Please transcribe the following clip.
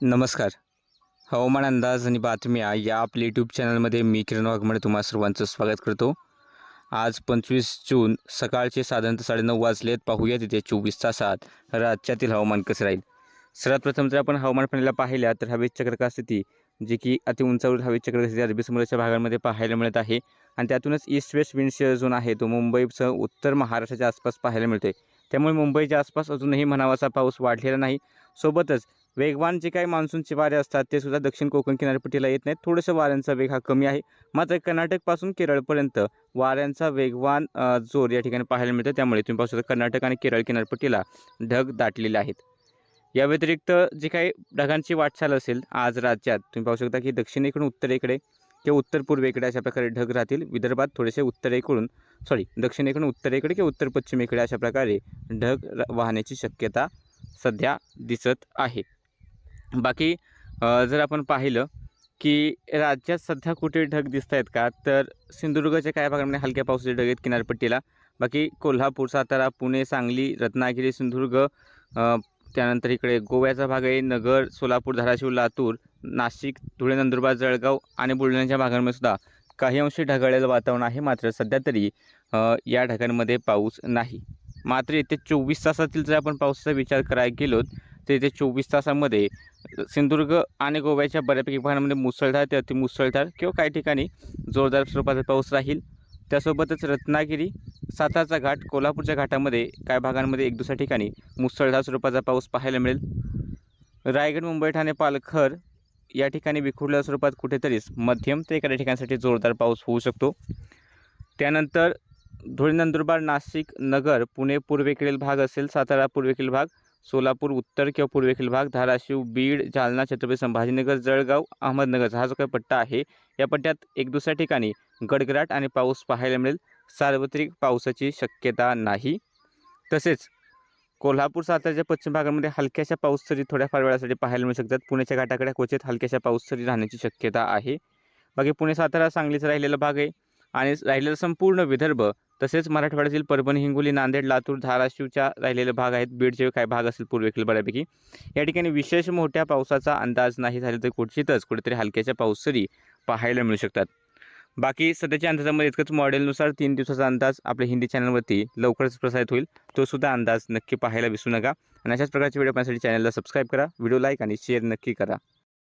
नमस्कार. हवामान अंदाज आणि बातम्या या आपल्या यूट्यूब चॅनलमध्ये मी किरण वाघमडे तुम्हा सर्वांचं स्वागत करतो. आज पंचवीस जून सकाळचे साधारणतः साडेनऊ वाजलेत. पाहूया तिथे चोवीस तासात राज्यातील हवामान कसं राहील. सर्वात प्रथम जर आपण हवामान प्रणालीला पाहिल्या तर हवेची चक्रका स्थिती जी की अति उंचावरील हवेची चक्रका स्थिती अरबी समुद्राच्या भागांमध्ये पाहायला मिळत आहे. आणि त्यातूनच ईस्ट वेस्ट विंड झोन आहे. तो मुंबईसह उत्तर महाराष्ट्राच्या आसपास पाहायला मिळतोय. त्यामुळे मुंबईच्या आसपास अजूनही म्हणावासा पाऊस वाढलेला नाही. सोबतच वेगवान जे काही मान्सूनचे वारे असतात ते सुद्धा दक्षिण कोकण किनारपट्टीला येत नाहीत. थोडंसं वाऱ्यांचा वेग हा कमी आहे. मात्र कर्नाटकपासून केरळपर्यंत वाऱ्यांचा वेगवान जोर या ठिकाणी पाहायला मिळतो. त्यामुळे तुम्ही पाहू शकता कर्नाटक आणि केरळ किनारपट्टीला ढग दाटलेले आहेत. या व्यतिरिक्त जे काही ढगांची वाटचाल असेल आज राज्यात तुम्ही पाहू शकता की दक्षिणेकडून उत्तरेकडे किंवा उत्तर पूर्वेकडे अशा प्रकारे ढग राहतील. विदर्भात थोडेसे उत्तरेकडून सॉरी दक्षिणेकडून उत्तरेकडे किंवा उत्तर पश्चिमेकडे अशा प्रकारे ढग वाहण्याची शक्यता सध्या दिसत आहे. बाकी जर आपण पाहिलं की राज्यात सध्या कुठे ढग दिसत आहेत का तर सिंधुदुर्गच्या काही भागामध्ये म्हणजे हलक्या पावसाचे ढग आहेत किनारपट्टीला. बाकी कोल्हापूर सातारा पुणे सांगली रत्नागिरी सिंधुदुर्ग त्यानंतर इकडे गोव्याचा भाग आहे नगर सोलापूर धाराशिव लातूर नाशिक धुळे नंदुरबार जळगाव आणि बुलढाण्याच्या भागांमध्ये सुद्धा काही अंशी ढगाळलेलं वातावरण आहे. मात्र सध्या तरी या ढगांमध्ये पाऊस नाही. मात्र येत्या चोवीस तासातील जर आपण पावसाचा विचार करायला गेलो ते येत्या चोवीस तासामध्ये सिंधुदुर्ग आणि गोव्याच्या बऱ्यापैकी भागांमध्ये मुसळधार ते अतिमुसळधार किंवा काही ठिकाणी जोरदार स्वरूपाचा पाऊस राहील. त्यासोबतच रत्नागिरी सातारचा घाट कोल्हापूरच्या घाटामध्ये काही भागांमध्ये एक दुसऱ्या ठिकाणी मुसळधार स्वरूपाचा पाऊस पाहायला मिळेल. रायगड मुंबई ठाणे पालघर या ठिकाणी विखुरल्या स्वरूपात कुठेतरीच मध्यम ते एखाद्या ठिकाणासाठी जोरदार पाऊस होऊ शकतो. त्यानंतर धुळे नंदुरबार नाशिक नगर पुणे पूर्वेकडील भाग असेल सातारा पूर्वेकडील भाग सोलापूर उत्तर किंवा पूर्वेकडील भाग धाराशिव बीड जालना छत्रपती संभाजीनगर जळगाव अहमदनगर हा जो काही पट्टा आहे या पट्ट्यात एक दुसऱ्या ठिकाणी गडगडाट आणि पाऊस पाहायला मिळेल. सार्वत्रिक पावसाची शक्यता नाही. तसेच कोल्हापूर साताराच्या पश्चिम भागामध्ये हलक्याशा पाऊससरी थोड्याफार वेळासाठी पाहायला मिळू शकतात. पुण्याच्या घाटाकडे क्वचित हलक्याशा पाऊससरी राहण्याची शक्यता आहे. बाकी पुणे सातारा सांगलीचा राहिलेला भाग आहे आणि राहिलेला संपूर्ण विदर्भ तसेच मराठवाड्यातील परभणी हिंगोली नांदेड लातूर धाराशिवच्या राहिलेले भाग आहेत. बीडचे काही भाग असेल पूर्वेकडील बऱ्यापैकी. या ठिकाणी विशेष मोठ्या पावसाचा अंदाज नाही झाला तर क्वचितच कुठेतरी हलक्याच्या पाऊस तरी पाहायला मिळू शकतात. बाकी सध्याच्या अंदाजामध्ये इतकंच मॉडेलनुसार तीन दिवसाचा अंदाज आपल्या हिंदी चॅनलवरती लवकरच प्रसारित होईल. तो सुद्धा अंदाज नक्की पाहायला विसरू नका. आणि अशाच प्रकारचे व्हिडिओ पाहण्यासाठी चॅनलला सबस्क्राईब करा व्हिडिओ लाईक आणि शेअर नक्की करा.